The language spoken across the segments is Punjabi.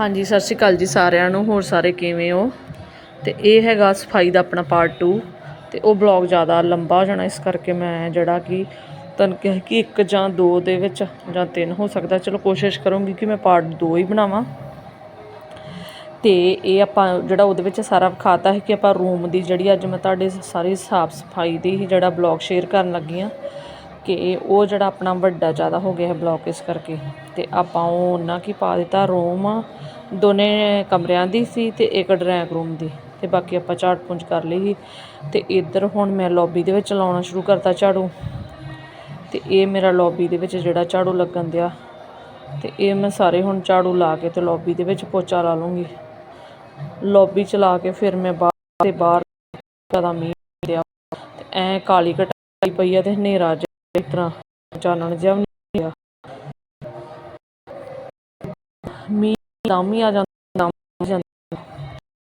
ਹਾਂਜੀ, ਸਤਿ ਸ਼੍ਰੀ ਅਕਾਲ ਜੀ ਸਾਰਿਆਂ ਨੂੰ। ਹੋਰ ਸਾਰੇ ਕਿਵੇਂ ਹੋ? ਤੇ ਇਹ ਹੈਗਾ ਸਫ਼ਾਈ ਦਾ ਆਪਣਾ ਪਾਰਟ 2 ਤੇ ਉਹ ਬਲੌਗ ਜ਼ਿਆਦਾ ਲੰਬਾ ਹੋ ਜਾਣਾ, ਇਸ ਕਰਕੇ ਮੈਂ ਜਿਹੜਾ ਕਿ ਤੁਹਾਨੂੰ ਕਿਹਾ ਕਿ ਇੱਕ ਜਾਂ ਦੋ ਦੇ ਵਿੱਚ ਜਾਂ ਤਿੰਨ ਹੋ ਸਕਦਾ। ਚਲੋ, ਕੋਸ਼ਿਸ਼ ਕਰੂੰਗੀ ਕਿ ਮੈਂ ਪਾਰਟ 2 ਹੀ ਬਣਾਵਾਂ। ਤੇ ਇਹ ਆਪਾਂ ਜਿਹੜਾ ਉਹਦੇ ਵਿੱਚ ਸਾਰਾ ਵਿਖਾਤਾ ਹੈ ਕਿ ਆਪਾਂ ਰੂਮ ਦੀ ਜਿਹੜੀ ਅੱਜ ਮੈਂ ਤੁਹਾਡੇ ਸਾਰੀ ਸਾਫ਼ ਸਫ਼ਾਈ ਦੀ ਹੀ ਜਿਹੜਾ ਬਲੌਗ ਸ਼ੇਅਰ ਕਰਨ ਲੱਗੀ ਆ ਕਿ ਉਹ ਜਿਹੜਾ ਆਪਣਾ ਵੱਡਾ ਜ਼ਿਆਦਾ ਹੋ ਗਿਆ ਹੈ ਇਸ ਕਰਕੇ। ਅਤੇ ਆਪਾਂ ਉਹ ਉਹਨਾਂ ਕੀ ਪਾ ਦਿੱਤਾ ਰੂਮ ਦੋਨੇ ਕਮਰਿਆਂ ਦੀ ਸੀ ਅਤੇ ਇੱਕ ਡਰਾਇੰਗ ਰੂਮ ਦੀ। ਅਤੇ ਬਾਕੀ ਆਪਾਂ ਝਾੜ ਪੁੰਜ ਕਰ ਲਈ ਸੀ। ਅਤੇ ਇੱਧਰ ਹੁਣ ਮੈਂ ਲੌਬੀ ਦੇ ਵਿੱਚ ਲਾਉਣਾ ਸ਼ੁਰੂ ਕਰਤਾ ਝਾੜੂ। ਅਤੇ ਇਹ ਮੇਰਾ ਲੌਬੀ ਦੇ ਵਿੱਚ ਜਿਹੜਾ ਝਾੜੂ ਲੱਗਣ ਦਿਆ। ਅਤੇ ਇਹ ਮੈਂ ਸਾਰੇ ਹੁਣ ਝਾੜੂ ਲਾ ਕੇ ਅਤੇ ਲੌਬੀ ਦੇ ਵਿੱਚ ਪੋਚਾ ਲਾ ਲੂੰਗੀ। ਲੌਬੀ ਚ ਲਾ ਕੇ ਫਿਰ ਮੈਂ ਬਾਹਰ ਤੇ ਬਾਹਰ ਜ਼ਿਆਦਾ ਮੀਂਹ ਪਿਆ। ਐ ਕਾਲੀ ਕਟਾਈ ਪਈ ਆ ਤੇ ਹਨੇਰਾ ਇਸ ਤਰ੍ਹਾਂ ਚਾਨਣ ਜਿਹਾ ਵੀ ਨਹੀਂ ਆ। ਮੀਂਹ ਦਮ ਹੀ ਆ ਜਾਂਦਾ ਦਮ ਆ ਜਾਂਦਾ।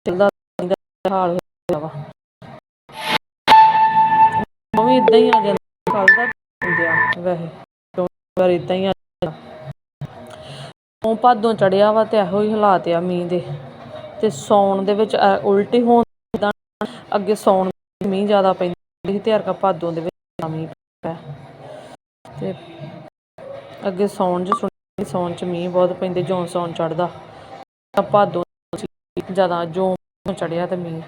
ਚੱਲਦਾ ਰਹਿੰਦਾ, ਹਾਲ ਹੋਇਆ ਵਾ। ਉਹ ਵੀ ਇਦਾਂ ਹੀ ਆ ਜਾਂਦਾ ਕੱਲ ਦਾ ਹੁੰਦਿਆ ਵੈਸੇ। ਕਈ ਵਾਰ ਇਦਾਂ ਹੀ ਆ ਉਹ ਭਾਦੋਂ ਚੜਿਆ ਵਾ ਤੇ ਇਹੋ ਹੀ ਹਾਲਾਤ ਆ ਮੀਂਹ ਦੇ। ਤੇ ਸੌਣ ਦੇ ਵਿੱਚ ਐ ਉਲਟੀ ਹੋਣ ਅੱਗੇ ਸੌਣ ਮੀਂਹ ਜ਼ਿਆਦਾ ਪੈਂਦਾ ਸੀ ਤੇ ਹਰਕਾ ਭਾਦੋਂ ਦੇ ਵਿੱਚ ਮੀਂਹ ਪਿਆ। ਤੇ ਅੱਗੇ ਸੌਣ ਚ ਸੁਣੀ ਸੌਣ ਚ ਮੀਂਹ ਬਹੁਤ ਪੈਂਦੇ ਜਿਉਂ ਸੌਣ ਚੜਦਾ ਭਾਦੋਂ ਜ਼ਿਆਦਾ ਜੋ ਚੜਿਆ ਤੇ ਮੀਂਹ।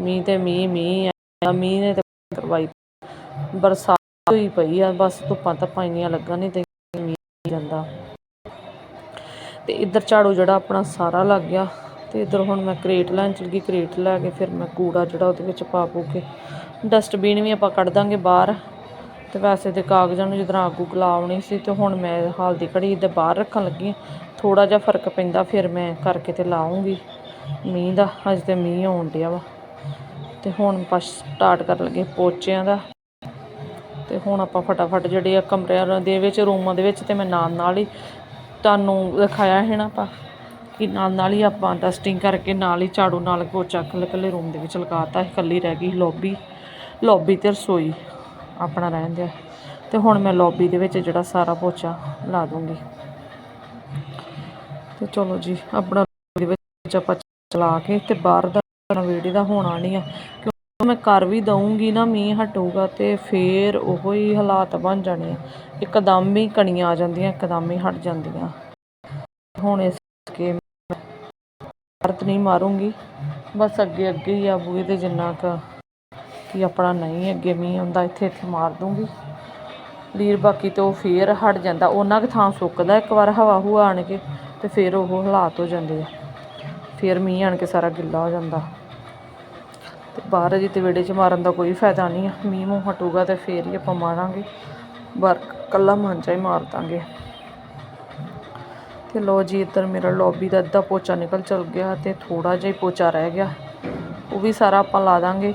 ਮੀਂਹ ਤੇ ਮੀਂਹ ਮੀਂਹ ਆ ਮੀਂਹ ਨੇ ਤੇ ਕਰਵਾਈ। ਬਰਸਾਤ ਹੋਈ ਪਈ ਆ, ਬਸ ਧੁੱਪਾਂ ਧੱਪਾਂ ਇੰਨੀਆਂ ਲੱਗਣ ਨਹੀਂ ਤੇ ਮੀਂਹ ਜਾਂਦਾ। ਤੇ ਇੱਧਰ ਝਾੜੂ ਜਿਹੜਾ ਆਪਣਾ ਸਾਰਾ ਲੱਗ ਗਿਆ, ਤੇ ਇੱਧਰ ਹੁਣ ਮੈਂ ਕਰੇਟ ਲੈਣ ਚਲ ਗਈ, ਕਰੇਟ ਲੈ ਕੇ ਫਿਰ ਮੈਂ ਕੂੜਾ ਜਿਹੜਾ ਉਹਦੇ ਵਿੱਚ ਪਾ ਪੂ ਕੇ, ਡਸਟਬਿਨ ਵੀ ਆਪਾਂ ਕੱਢ ਦਾਂਗੇ ਬਾਹਰ। ਤੇ ਵੈਸੇ ਤੇ ਕਾਗਜ਼ਾਂ ਨੂੰ ਜਦੋਂ ਆਗੂ ਉੱਗ ਲਾਉਣੀ ਸੀ ਤੇ ਹੁਣ ਮੈਂ ਹਾਲ ਦੀ ਘੜੀ ਦੇ ਬਾਹਰ ਰੱਖਣ ਲੱਗੀ ਥੋੜਾ ਜਿਹਾ ਫ਼ਰਕ ਪੈਂਦਾ, ਫਿਰ ਮੈਂ ਕਰਕੇ ਤੇ ਲਾਉਂਗੀ ਮੀਂਹ ਦਾ, ਅੱਜ ਤੇ ਮੀਂਹ ਆਉਣ ਡਿਆ ਵਾ। ਤੇ ਹੁਣ ਆਪਾਂ ਸਟਾਰਟ ਕਰਨ ਲੱਗੇ ਪੋਚਿਆਂ ਦਾ। ਤੇ ਹੁਣ ਆਪਾਂ ਫਟਾਫਟ ਜਿਹੜੇ ਆ ਕਮਰਿਆਂ ਦੇ ਵਿੱਚ, ਰੂਮਾਂ ਦੇ ਵਿੱਚ ਤੇ ਮੈਂ ਨਾਲ ਨਾਲ ਹੀ ਤੁਹਾਨੂੰ ਦਿਖਾਇਆ ਹੈ ਨਾ ਆਪਾਂ, ਕਿ ਨਾਲ ਨਾਲ ਹੀ ਆਪਾਂ ਡਸਟਿੰਗ ਕਰਕੇ ਨਾਲ ਹੀ ਝਾੜੂ ਨਾਲ ਪੋਚਾ ਇਕੱਲੇ ਇਕੱਲੇ ਰੂਮ ਦੇ ਵਿੱਚ ਲਗਾਤਾ ਇਕੱਲੀ ਰਹਿ ਗਈ ਲੌਬੀ ਲੌਬੀ ਤੇ ਰਸੋਈ। ਆਪਣਾ ਰਹਿਣ ਦਿਆ ਤੇ ਹੁਣ ਮੈਂ ਲੌਬੀ ਦੇ ਵਿੱਚ ਜਿਹੜਾ ਸਾਰਾ ਪੋਚਾ ਲਾ ਦੂੰਗੀ। ਤੇ ਚਲੋ ਜੀ, ਆਪਣਾ ਦੇ ਵਿੱਚ ਆਪਾਂ ਚਲਾ ਕੇ ਤੇ ਬਾਹਰ ਦਾ ਵੀਡੀਓ ਦਾ ਹੋਣਾ ਨਹੀਂ ਆ। ਕਿਉਂਕਿ ਮੈਂ ਕਰ ਵੀ ਦਊਂਗੀ ਨਾ, ਮੀਂਹ ਹਟੂਗਾ ਤੇ ਫੇਰ ਉਹੋ ਹੀ ਹਾਲਾਤ ਬਣ ਜਾਣੇ ਆ। ਇੱਕਦਮ ਹੀ ਕਣੀਆਂ ਆ ਜਾਂਦੀਆਂ, ਇੱਕਦਮ ਹੀ ਹਟ ਜਾਂਦੀਆਂ। ਹੁਣ ਇਸ ਕੇ ਵਰਤ ਨਹੀਂ ਮਾਰੂੰਗੀ। ਬਸ ਅੱਗੇ ਅੱਗੇ ਹੀ ਆ ਬੂਹੇ ਤੇ ਜਿੰਨਾ ਕੁ ਕਿ ਆਪਣਾ ਨਹੀਂ, ਅੱਗੇ ਮੀਂਹ ਆਉਂਦਾ, ਇੱਥੇ ਇੱਥੇ ਮਾਰ ਦੂੰਗੀ। ਲੀਰ ਬਾਕੀ ਤੇ ਉਹ ਫੇਰ ਹਟ ਜਾਂਦਾ। ਉਹਨਾਂ ਕੁ ਥਾਂ ਸੁੱਕਦਾ, ਇੱਕ ਵਾਰ ਹਵਾ ਹੁਆ ਆਣ ਕੇ ਤੇ ਫਿਰ ਉਹ ਹਾਲਾਤ ਹੋ ਜਾਂਦੇ ਆ। ਫਿਰ ਮੀਂਹ ਆਣ ਕੇ ਸਾਰਾ ਗਿੱਲਾ ਹੋ ਜਾਂਦਾ। ਤੇ ਬਾਹਰ ਜੀ ਤੇ ਵਿਹੜੇ 'ਚ ਮਾਰਨ ਦਾ ਕੋਈ ਫਾਇਦਾ ਨਹੀਂ ਆ। ਮੀਂਹ ਮੂੰਹ ਹਟੂਗਾ ਤੇ ਫੇਰ ਹੀ ਆਪਾਂ ਮਾਰਾਂਗੇ। ਬਾਹਰ ਕੱਲਾ ਮਾਂਜਾ ਹੀ ਮਾਰ ਦਾਂਗੇ। ਤੇ ਲੋ ਜੀ, ਇੱਧਰ ਮੇਰਾ ਲੌਬੀ ਦਾ ਅੱਧਾ ਪੋਚਾ ਨਿਕਲ ਚਲ ਗਿਆ ਤੇ ਥੋੜਾ ਜਿਹਾ ਹੀ ਪੋਚਾ ਰਹਿ ਗਿਆ। ਉਹ ਵੀ ਸਾਰਾ ਆਪਾਂ ਲਾ ਦਾਂਗੇ।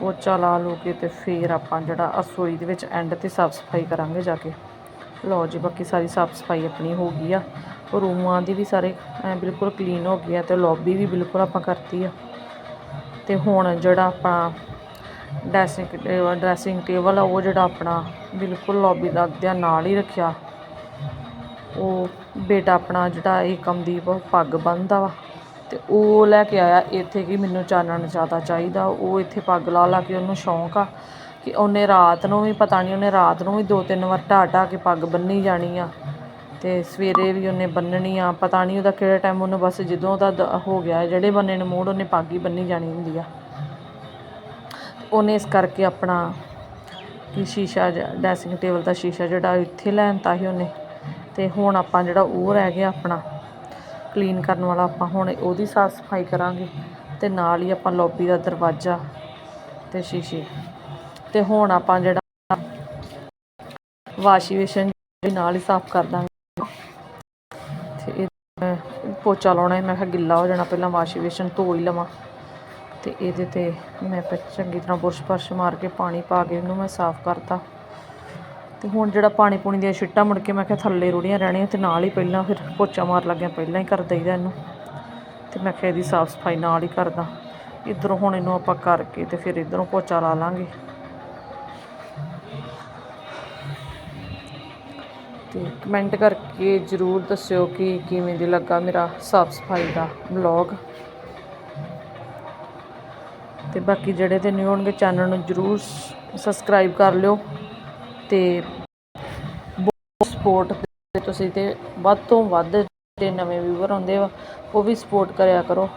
ਪੋਚਾ ਲਾ ਲੋ ਕੇ ਤੇ ਫੇਰ ਆਪਾਂ ਜਿਹੜਾ ਰਸੋਈ ਦੇ ਵਿੱਚ ਐਂਡ ਤੇ ਸਾਫ਼ ਸਫ਼ਾਈ ਕਰਾਂਗੇ ਜਾ ਕੇ। ਲਓ ਜੀ, ਬਾਕੀ ਸਾਰੀ ਸਾਫ਼ ਸਫ਼ਾਈ ਆਪਣੀ ਹੋ ਗਈ ਆ। ਰੂਮਾਂ ਦੀ ਵੀ ਸਾਰੇ ਬਿਲਕੁਲ ਕਲੀਨ ਹੋ ਗਈ ਆ ਤੇ ਲੌਬੀ ਵੀ ਬਿਲਕੁਲ ਆਪਾਂ ਕਰਤੀ ਆ। ਤੇ ਹੁਣ ਜਿਹੜਾ ਆਪਾਂ ਡਰੈਸਿੰਗ ਡਰੈਸਿੰਗ ਟੇਬਲ ਆ, ਉਹ ਜਿਹੜਾ ਆਪਣਾ ਬਿਲਕੁਲ ਲੌਬੀ ਦਾ ਅੱਧਿਆਂ ਨਾਲ ਹੀ ਰੱਖਿਆ। ਉਹ ਬੇਟਾ ਆਪਣਾ ਜਿਹੜਾ ਇਹ ਕਮਦੀਪ ਪੱਗ ਬੰਨਦਾ ਵਾ। ਅਤੇ ਉਹ ਲੈ ਕੇ ਆਇਆ, ਇੱਥੇ ਕਿ ਮੈਨੂੰ ਚਾਨਣ ਜ਼ਿਆਦਾ ਚਾਹੀਦਾ, ਉਹ ਇੱਥੇ ਪੱਗ ਲਾ ਲਾ ਕੇ ਉਹਨੂੰ ਸ਼ੌਂਕ ਆ ਕਿ ਉਹਨੇ ਰਾਤ ਨੂੰ ਵੀ, ਪਤਾ ਨਹੀਂ ਉਹਨੇ ਰਾਤ ਨੂੰ ਵੀ ਦੋ ਤਿੰਨ ਵਾਰ ਢਾਹ ਢਾਹ ਕੇ ਪੱਗ ਬੰਨੀ ਜਾਣੀ ਆ ਅਤੇ ਸਵੇਰੇ ਵੀ ਉਹਨੇ ਬੰਨਣੀ ਆ, ਪਤਾ ਨਹੀਂ ਉਹਦਾ ਕਿਹੜਾ ਟਾਈਮ ਉਹਨੂੰ ਬਸ ਜਦੋਂ ਉਹਦਾ ਦ- ਹੋ ਗਿਆ, ਜਿਹੜੇ ਬੰਨੇ ਨੂੰ ਮੂਡ ਉਹਨੇ ਪੱਗ ਹੀ ਬੰਨੀ ਜਾਣੀ ਹੁੰਦੀ ਆ। ਉਹਨੇ ਇਸ ਕਰਕੇ ਆਪਣਾ ਕਿ ਸ਼ੀਸ਼ਾ ਡਰੈਸਿੰਗ ਟੇਬਲ ਦਾ ਸ਼ੀਸ਼ਾ ਜਿਹੜਾ ਇੱਥੇ ਲੈਣਤਾ ਸੀ ਉਹਨੇ ਅਤੇ ਹੁਣ ਆਪਾਂ ਜਿਹੜਾ ਉਹ ਰਹਿ ਗਿਆ ਆਪਣਾ। ਕਲੀਨ ਕਰਨ ਵਾਲਾ ਆਪਾਂ ਹੁਣ ਉਹਦੀ ਸਾਫ਼ ਸਫ਼ਾਈ ਕਰਾਂਗੇ ਅਤੇ ਨਾਲ ਹੀ ਆਪਾਂ ਲੌਬੀ ਦਾ ਦਰਵਾਜ਼ਾ ਅਤੇ ਸ਼ੀਸ਼ੇ। ਅਤੇ ਹੁਣ ਆਪਾਂ ਜਿਹੜਾ ਵਾਸ਼ਿੰਗ ਬੇਸ਼ਨ ਨਾਲ ਹੀ ਸਾਫ਼ ਕਰ ਦਾਂਗੇ। ਤੇ ਇਹ ਮੈਂ ਪੋਚਾ ਲਾਉਣਾ ਮੈਂ ਕਿਹਾ ਗਿੱਲਾ ਹੋ ਜਾਣਾ ਪਹਿਲਾਂ ਵਾਸ਼ਿੰਗ ਬੇਸ਼ਨ ਧੋ ਹੀ ਲਵਾਂ। ਤੇ ਇਹਦੇ ਤੇ ਮੈਂ ਚੰਗੀ ਤਰ੍ਹਾਂ ਬੁਰਸ਼ ਬਰਸ਼ ਮਾਰ ਕੇ ਪਾਣੀ ਪਾ ਕੇ ਇਹਨੂੰ ਮੈਂ ਸਾਫ਼ ਕਰਤਾ। ਅਤੇ ਹੁਣ ਜਿਹੜਾ ਪਾਣੀ ਪੂਣੀ ਦੀਆਂ ਛਿੱਟਾਂ ਮੁੜ ਕੇ ਮੈਂ ਕਿਹਾ ਥੱਲੇ ਰੁੜੀਆਂ ਰਹਿਣੀਆਂ ਅਤੇ ਨਾਲ ਹੀ ਪਹਿਲਾਂ ਫਿਰ ਪੋਚਾ ਮਾਰ ਲੱਗਿਆ, ਪਹਿਲਾਂ ਹੀ ਕਰ ਦਈਦਾ ਇਹਨੂੰ। ਅਤੇ ਮੈਂ ਕਿਹਾ ਇਹਦੀ ਸਾਫ਼ ਸਫ਼ਾਈ ਨਾਲ ਹੀ ਕਰਦਾ। ਇੱਧਰੋਂ ਹੁਣ ਇਹਨੂੰ ਆਪਾਂ ਕਰਕੇ ਅਤੇ ਫਿਰ ਇੱਧਰੋਂ ਪੋਚਾ ਲਾ ਲਾਂਗੇ। ਤੇ ਕਮੈਂਟ ਕਰਕੇ ਜਰੂਰ ਦੱਸਿਓ ਕਿ ਕਿਵੇਂ ਦੀ ਲੱਗਾ ਮੇਰਾ ਸਾਫ਼ ਸਫ਼ਾਈ ਦਾ ਵਲੌਗ। ਤੇ ਬਾਕੀ ਜਿਹੜੇ ਤੇ ਨਿਊ ਹੋਣਗੇ ਚੈਨਲ ਨੂੰ ਜਰੂਰ ਸਬਸਕ੍ਰਾਈਬ ਕਰ ਲਿਓ। ਤੇ ਸਪੋਰਟ ਤੇ ਤੁਸੀਂ ਤੇ ਵੱਧ ਤੋਂ ਵੱਧ ਜਿਹੜੇ ਨਵੇਂ ਵਿਊਅਰ ਆਉਂਦੇ ਵਾ ਉਹ ਵੀ ਸਪੋਰਟ ਕਰਿਆ ਕਰੋ।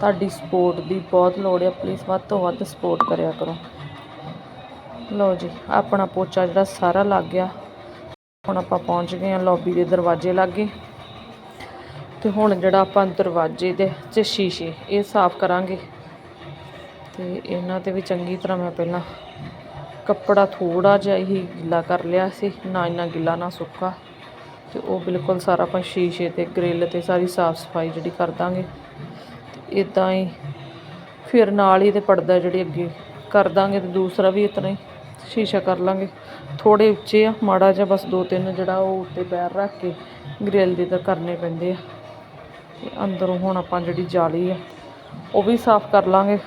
ਤੁਹਾਡੀ ਸਪੋਰਟ ਦੀ ਬਹੁਤ ਲੋੜ ਹੈ ਪਲੀਜ਼ ਵੱਧ ਤੋਂ ਵੱਧ ਸਪੋਰਟ ਕਰਿਆ ਕਰੋ। ਲਓ ਜੀ, ਆਪਣਾ ਪੋਚਾ ਜਿਹੜਾ ਸਾਰਾ ਲੱਗ ਗਿਆ। ਹੁਣ ਆਪਾਂ ਪਹੁੰਚ ਗਏ ਹਾਂ ਲੌਬੀ ਦੇ ਦਰਵਾਜ਼ੇ ਲਾਗੇ। ਤੇ ਹੁਣ ਜਿਹੜਾ ਆਪਾਂ ਦਰਵਾਜ਼ੇ ਦੇ ਚ ਸ਼ੀਸ਼ੇ, ਇਹ ਸਾਫ਼ ਕਰਾਂਗੇ। ਤੇ ਇਹਨਾਂ ਤੇ ਵੀ ਚੰਗੀ ਤਰ੍ਹਾਂ ਮੈਂ ਪਹਿਲਾਂ ਕੱਪੜਾ ਥੋੜਾ ਜਿਹਾ ਹੀ ਗਿੱਲਾ ਕਰ ਲਿਆ ਸੀ, ਨਾ ਇੰਨਾ ਗਿੱਲਾ, ਨਾ ਸੁੱਕਾ। ਤੇ ਉਹ ਬਿਲਕੁਲ ਸਾਰਾ ਆਪਾਂ ਸ਼ੀਸ਼ੇ ਤੇ, ਗ੍ਰਿਲ ਤੇ ਸਾਰੀ ਸਾਫ਼ ਸਫ਼ਾਈ ਜਿਹੜੀ ਕਰ ਦਾਂਗੇ। ਤੇ ਇਦਾਂ ਹੀ ਫਿਰ ਨਾਲ ਹੀ ਤੇ ਪਰਦਾ ਜਿਹੜੀ ਅੱਗੇ ਕਰ ਦਾਂਗੇ ਤੇ ਦੂਸਰਾ ਵੀ ਇਤਨਾ ਹੀ ਸ਼ੀਸ਼ਾ ਕਰ ਲਾਂਗੇ। ਥੋੜੇ ਉੱਚੇ ਆ, ਮਾੜਾ ਜਿਹਾ ਬਸ ਦੋ ਤਿੰਨ ਜਿਹੜਾ ਉਹ ਉੱਤੇ ਪੈਰ ਰੱਖ ਕੇ ਗ੍ਰਿਲ ਦੇ ਤਾਂ ਕਰਨੇ ਪੈਂਦੇ ਆ। ਤੇ ਅੰਦਰੋਂ ਹੁਣ ਆਪਾਂ ਜਿਹੜੀ ਜਾਲੀ ਆ, ਉਹ ਵੀ ਸਾਫ਼ ਕਰ ਲਾਂਗੇ।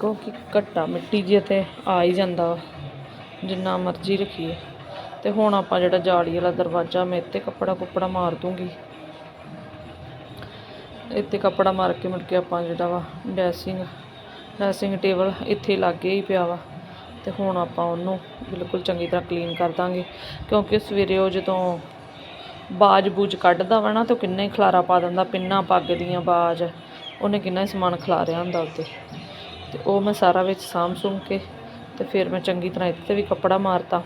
ਕਿਉਂਕਿ ਘੱਟਾ ਮਿੱਟੀ ਜੇ ਤੇ ਆ ਹੀ ਜਾਂਦਾ ਵਾ, ਜਿੰਨਾ ਮਰਜ਼ੀ ਰੱਖੀਏ। ਤੇ ਹੁਣ ਆਪਾਂ ਜਿਹੜਾ ਜਾਲੀ ਵਾਲਾ ਦਰਵਾਜ਼ਾ ਮੈਂ ਇੱਥੇ ਕੱਪੜਾ ਕੁੱਪੜਾ ਮਾਰ ਦੂੰਗੀ। ਇੱਥੇ ਕੱਪੜਾ ਮਾਰ ਕੇ ਮੁੜ ਕੇ ਆਪਾਂ ਜਿਹੜਾ ਵਾ ਡੈਸਿੰਗ ਡੈਸਿੰਗ ਟੇਬਲ ਇੱਥੇ ਲਾਗੇ ਹੀ ਪਿਆ ਵਾ। ਤੇ ਹੁਣ ਆਪਾਂ ਉਹਨੂੰ ਬਿਲਕੁਲ ਚੰਗੀ ਤਰ੍ਹਾਂ ਕਲੀਨ ਕਰ ਦਾਂਗੇ ਕਿਉਂਕਿ ਸਵੇਰੇ ਉਹ ਜਦੋਂ ਬਾਜ ਬੂਜ ਕੱਢਦਾ ਵਾ ਨਾ ਤੇ ਕਿੰਨਾ ਹੀ ਖਲਾਰਾ ਪਾ ਦਿੰਦਾ ਪਿੰਨਾਂ ਪੱਗ ਦੀਆਂ ਬਾਜ ਉਹਨੇ ਕਿੰਨਾ ਹੀ ਸਮਾਨ ਖਿਲਾਰਿਆ ਹੁੰਦਾ ਉੱਤੇ। ਤੇ ਉਹ ਮੈਂ ਸਾਰਾ ਵਿੱਚ ਸਾਂਭ ਸੁੰਮ ਕੇ ਤੇ ਫਿਰ ਮੈਂ ਚੰਗੀ ਤਰ੍ਹਾਂ ਇੱਥੇ ਵੀ ਕੱਪੜਾ ਮਾਰਤਾ।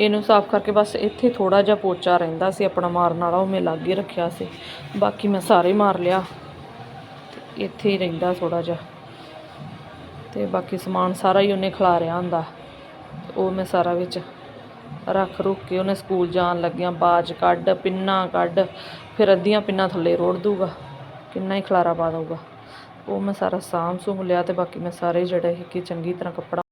ਇਹਨੂੰ ਸਾਫ਼ ਕਰਕੇ ਬਸ ਇੱਥੇ ਥੋੜਾ ਜਿਹਾ ਪੋਚਾ ਰਹਿੰਦਾ ਸੀ ਆਪਣਾ ਮਾਰਨ ਵਾਲਾ, ਉਹ ਮੈਂ ਲਾਗੇ ਰੱਖਿਆ ਸੀ। ਬਾਕੀ ਮੈਂ ਸਾਰੇ ਮਾਰ ਲਿਆ। ਤੇ ਇੱਥੇ ਹੀ ਰਹਿੰਦਾ ਥੋੜਾ ਜਿਹਾ। ਤੇ ਬਾਕੀ ਸਮਾਨ ਸਾਰਾ ਹੀ ਉਹਨੇ ਖਿਲਾਰਿਆ ਹੁੰਦਾ। ਉਹ ਮੈਂ ਸਾਰਾ ਵਿੱਚ ਰੱਖ ਰੁੱਖ ਕੇ ਉਹਨੇ ਸਕੂਲ ਜਾਣ ਲੱਗਿਆਂ। ਬਾਜ ਕੱਢ, ਪਿੰਨਾ ਕੱਢ, ਫਿਰ ਅੱਧੀਆਂ ਪਿੰਨਾਂ ਥੱਲੇ ਰੋੜ ਦੂਗਾ ਕਿੰਨਾ ਹੀ ਖਲਾਰਾ ਪਾ ਦਊਗਾ। ਉਹ ਮੈਂ ਸਾਰਾ ਸਾਂਭ ਸੁੰਘ ਲਿਆ ਅਤੇ ਬਾਕੀ ਮੈਂ ਸਾਰੇ ਜਿਹੜੇ ਕਿ ਚੰਗੀ ਤਰ੍ਹਾਂ ਕੱਪੜਾ